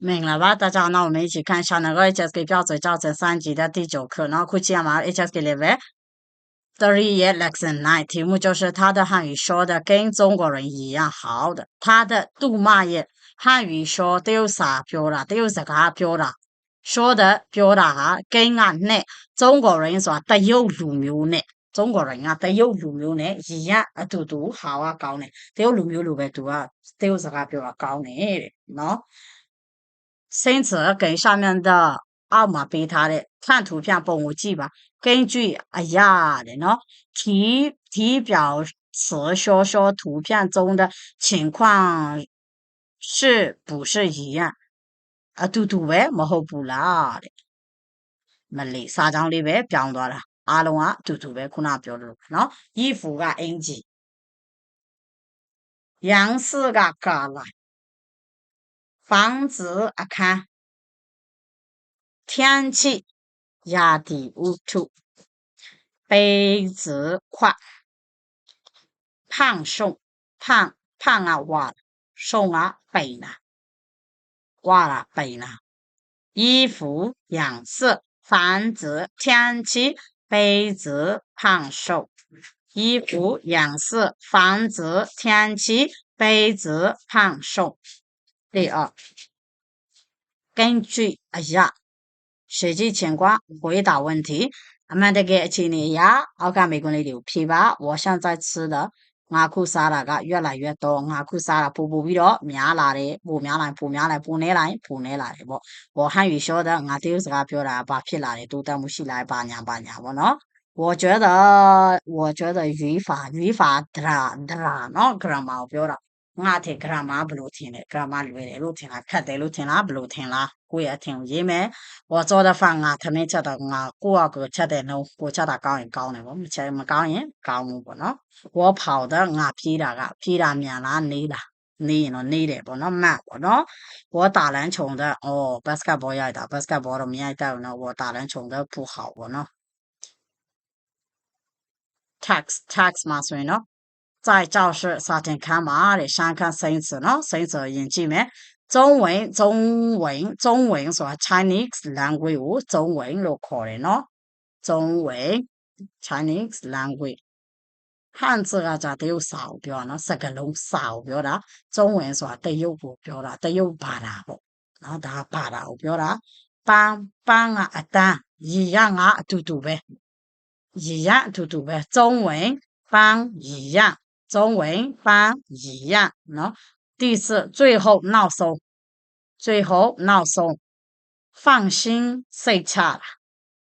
明了吧，大家，那我们一起看一下那个 HSK 标准教程三级的第九课，然后库奇亚马 HSK level three year lesson nine，题目就是他的汉语说的跟中国人一样好的，他的杜骂耶汉语说都有啥表达，都有啥个表达，说的表达哈跟俺那中国人说得有路苗呢，中国人啊得有路苗呢一样啊读读好啊高呢，得有路苗路呗读啊，都有啥个表达高呢，喏。因此，跟上面的阿玛贝塔的看图片帮我记吧。根据哎呀的呢，题题表词说说图片中的情况是不是一样？啊，嘟嘟呗，没好不啦的。没哩，三张里边标多了，阿龙啊，嘟嘟呗，可能标了。喏，衣服个 N 字，样式个嘎了。房子啊，看。天气压低屋土，杯子宽，胖瘦胖胖啊，哇瘦啊，肥呢，哇了肥呢，衣服颜色房子天气杯子胖瘦，衣服颜色房子天气杯子胖瘦。第二，根据一下实际情况回答问题。俺们这个今年呀，我看美国的牛皮吧，我现在吃的阿库沙拉个越来越多，阿库沙拉补补比了，名来的补名来补名来补哪来补哪来的不？我汉语晓得，俺都是个表达把皮来的都带木西来把娘把娘不喏。我觉得，我觉得语法语法得啦得啦，喏，个毛表达。 ငါတဲ့ grammar ဘလို့ထင်လဲ grammar လွယ်တယ်လို့ထင်လားခက်တယ်လို့ထင်လားဘလို့ထင်လားကိုယ့်ရဲ့အထင်ကိုရေးမယ်ဟောစောတဲ့ဖငါထမင်းချက်တော့ငါကိုယ့်အကိုချက်တဲ့နှုံးကိုချက်တာကောင်းရင်ကောင်းတယ်ပေါ့မချက်မကောင်းရင်ကောင်းဘူးပေါ့နော်ဝေါ်ဖောင်တော့ငါဖြေးတာကဖြေးတာမြန်လားနေးလားနေရင်တော့နေတယ်ပေါ့နော်မတ်ပေါ့နော်ဘောတာလန်းခြုံတဲ့အော်ဘတ်စကတ်ဘောရိုက်တာဘတ်စကတ်ဘောတော့မရိုက်တော့နော်ဘောတာလန်းခြုံတဲ့ဖူဟောက်ပေါ့နော် tax tax မှာဆိုရင်နော် 在教室沙天看嘛的，先看生词呢，生词引进面，中文中文中文说 Chinese language，中文都可以喏，中文 Chinese language，汉字啊，咋都有少标呢？十个龙少标的，中文说都有不标的，都有八大不，然后它八大标的，帮帮啊啊单一样啊，嘟嘟呗，一样嘟嘟呗，中文帮一样。中文翻一样，喏。第四，最后闹松，最后闹松，放心睡觉了，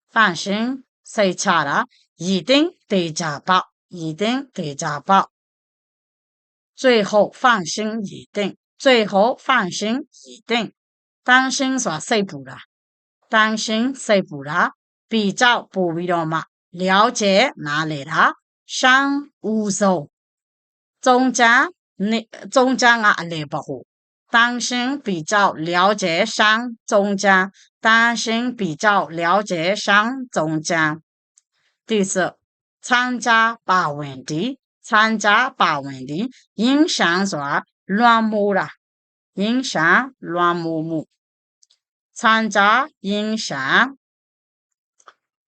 放心睡觉了，一定得家暴，一定得家暴。最后放心一定，最后放心一定，担心说睡不了，担心睡不了，比较不必了嘛，了解哪里了？上五手。中间你中间啊来保护，担心比较了解上中间，担心比较了解上中间。第四，参加把问题，参加把问题，影响说乱木了，影响乱木木，参加影响。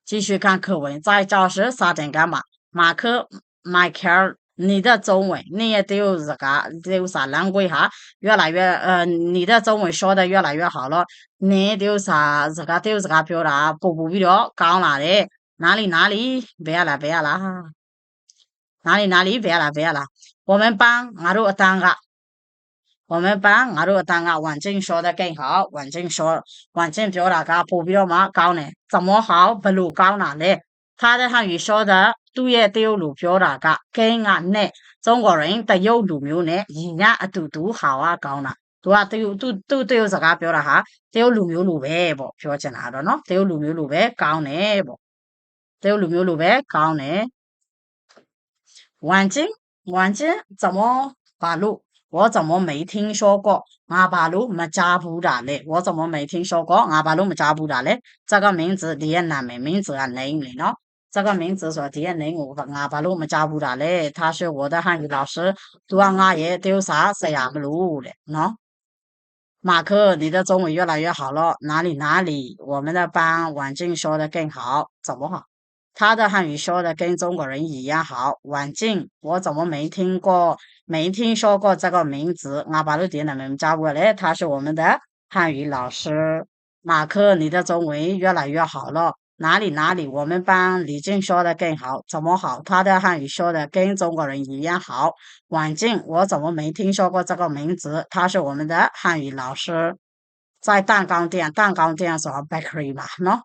继续看课文，在教室啥点干嘛？马克迈克尔。你的中文，你也都有这个，都有啥难过哈？越来越，呃，你的中文说的越来越好了。你都有啥这个都有这个表达，不不必了，讲哪里哪里哪里，别了别了，哪里哪里别了别了。我们班俺都当个，我们班俺都当个，文静说的更好，文静说，文静表达个不必了嘛，讲呢，怎么好不如讲哪里？他的汉语说的。 都也都有路标达噶，跟俺呢中国人都有路苗呢，一样都都好啊高呢，都啊都有都都都有这个标了哈，都有路苗路白不，标在哪的呢？都有路苗路白高呢不？都有路苗路白高呢？环境环境怎么把路？我怎么没听说过阿巴路没加布达嘞？我怎么没听说过阿巴路没加布达嘞？这个名字你也难明名字啊难明呢？ 这个名字说第一零五阿巴路么加布达嘞，他是我的汉语老师，读完阿爷丢啥是亚不路的喏。马克，你的中文越来越好了。哪里哪里？我们的班婉静说的更好，怎么好？他的汉语说的跟中国人一样好。婉静，我怎么没听过、没听说过这个名字？阿巴鲁迪的门加过来，他是我们的汉语老师。马克，你的中文越来越好了。哪里哪里？我们班李静说的更好，怎么好？他的汉语说的跟中国人一样好。婉静，我怎么没听说过这个名字？他是我们的汉语老师，在蛋糕店，蛋糕店说 bakery 嘛，喏。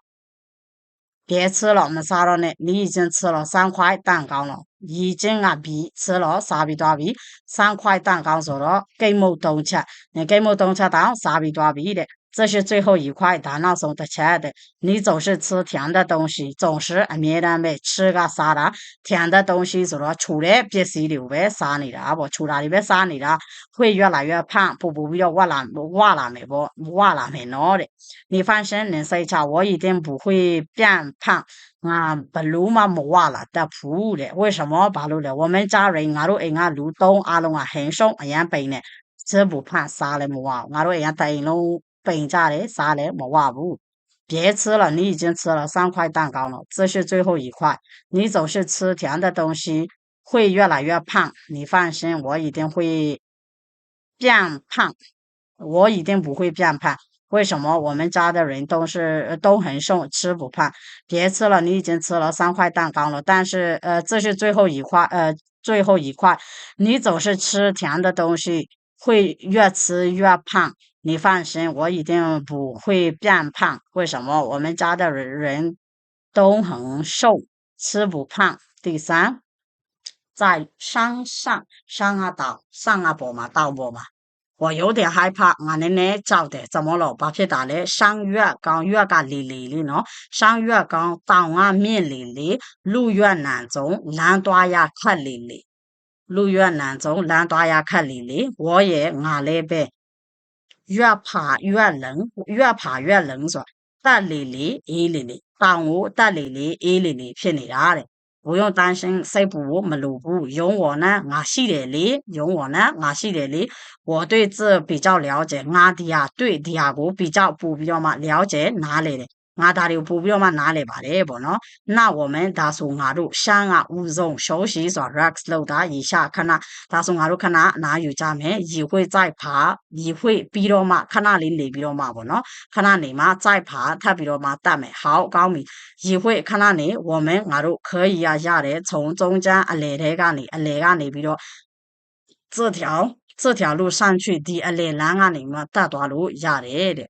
别吃了，没啥了呢。你已经吃了三块蛋糕了，已经啊，比吃了三比多比，三块蛋糕做了，给冇东吃，你给冇东吃当三比多比的。这是最后一块大脑送的钱的。你总是吃甜的东西，总是面的没吃个啥的甜的东西，是了，出来别吸溜呗，啥你了不？出来里边啥你了？会越来越胖，不不不要挖了挖了没不挖了没孬的。你放心，你睡觉，我一定不会变胖。啊，不路嘛没挖了的铺的，为什么不路了？我们家人阿路阿路东阿龙啊很瘦，一样肥呢，吃不胖，啥嘞没挖，阿路一样肥喽。本家的啥嘞没挖不？别吃了，你已经吃了三块蛋糕了，这是最后一块。你总是吃甜的东西，会越来越胖。你放心，我一定会变胖，我一定不会变胖。为什么？我们家的人都是都很瘦，吃不胖。别吃了，你已经吃了三块蛋糕了，但是呃，这是最后一块，呃，最后一块。你总是吃甜的东西，会越吃越胖。你放心，我一定不会变胖。为什么？我们家的人人都很瘦，吃不胖。第三，在山上，山啊岛，上啊坡嘛，岛坡嘛。我有点害怕，俺奶奶找的怎么了？把皮打的山越高越高离离的呢？山越高，岛啊面离离，路越难走，难断呀看离离，路越难走，难断呀看离离。我也俺那边。 越爬越冷，越爬越冷说，大里里一里里，大我大里里一里里骗你丫的，不用担心谁不没路不，有我呢，我系列里有我呢，我系列里，我对这比较了解，俺的呀对第二个比较不比较嘛了解 哪里的。俺大的不表嘛哪里吧的不喏？那我们大叔阿路想啊五种休息说 relax 楼大一下看那大叔阿路看那哪有家门一会再爬一会比了嘛看那里里比了嘛不喏？看那里嘛再爬他比了嘛大美好高明一会看那里我们阿路可以呀下来从中间啊来来个里啊来个里比了这条这条路上去的啊来南啊里嘛大段路下来的。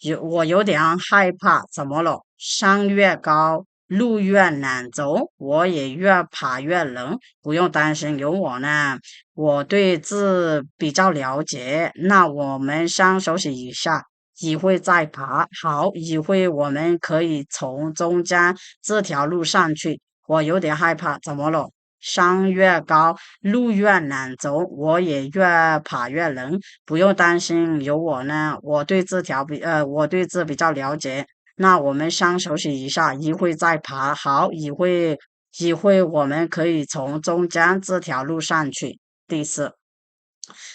有我有点害怕，怎么了？山越高，路越难走，我也越爬越冷。不用担心，有我呢。我对字比较了解。那我们先休息一下，一会再爬。好，一会我们可以从中间这条路上去。我有点害怕，怎么了？山越高，路越难走，我也越爬越冷。不用担心，有我呢。我对这条比呃，我对这比较了解。那我们先休息一下，一会再爬。好，一会一会我们可以从中间这条路上去。第四，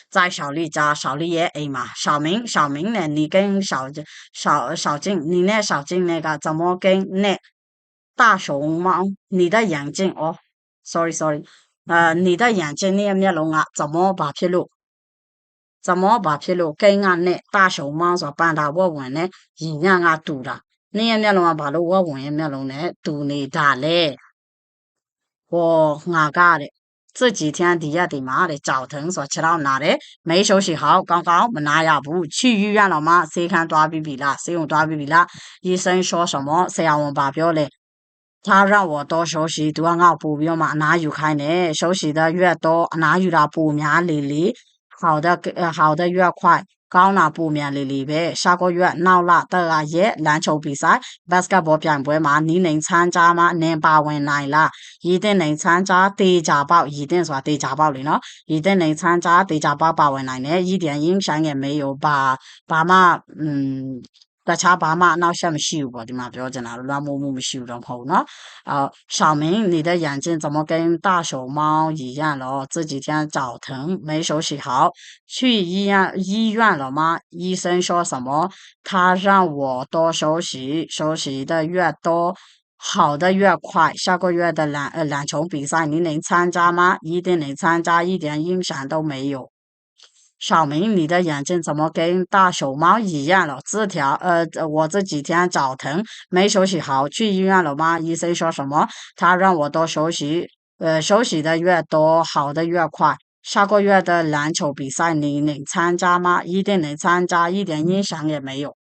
在小丽家，小丽也 A 嘛。小明，小明呢？你跟小小小静，你那小静那个怎么跟那大熊猫？你的眼镜哦。sorry sorry，呃，你的眼睛那面容啊，怎么把披露？怎么把披露？跟俺那大熊猫说帮他我问呢，一样啊堵了。那面容啊，把路我问面容呢，堵你大嘞。我俺家的这几天底下的妈的脚疼，说吃到哪里没休息好，刚刚没拿药补，去医院了吗？谁看多 B B 了？谁用多 B B 了？医生说什么？谁让我发表嘞？ 他让我多休息，都要我补票嘛？哪有开呢？休息的越多，哪有那补眠力力？好的，呃，好的越快，高那补眠力力呗。下个月闹了的啊耶，篮球比赛，basketball 比赛嘛，你能参加吗？能报名来了，一定能参加。低价报一定说低价报的咯，一定能参加低价报报名来呢，一点影响也没有吧？爸妈，嗯。 တခြားဘာမှအနောက်ရှက်မရှိဘူးပေါ့ဒီမှာပြောချင်တာလွှမ်းမိုးမှုမရှိဘူးတော့မဟုတ်နော်အော်小明你的眼睛怎么跟大熊猫一样了这几天脚疼没休息好去医院医院了吗医生说什么他让我多休息休息的越多好的越快，下个月的篮呃篮球比赛你能参加吗？一定能参加，一点影响都没有。 小明，你的眼睛怎么跟大熊猫一样了？字条，呃，我这几天脚疼，没休息好，去医院了吗？医生说什么？他让我多休息，呃，休息的越多，好的越快。下个月的篮球比赛你能参加吗？一定能参加，一点影响也没有。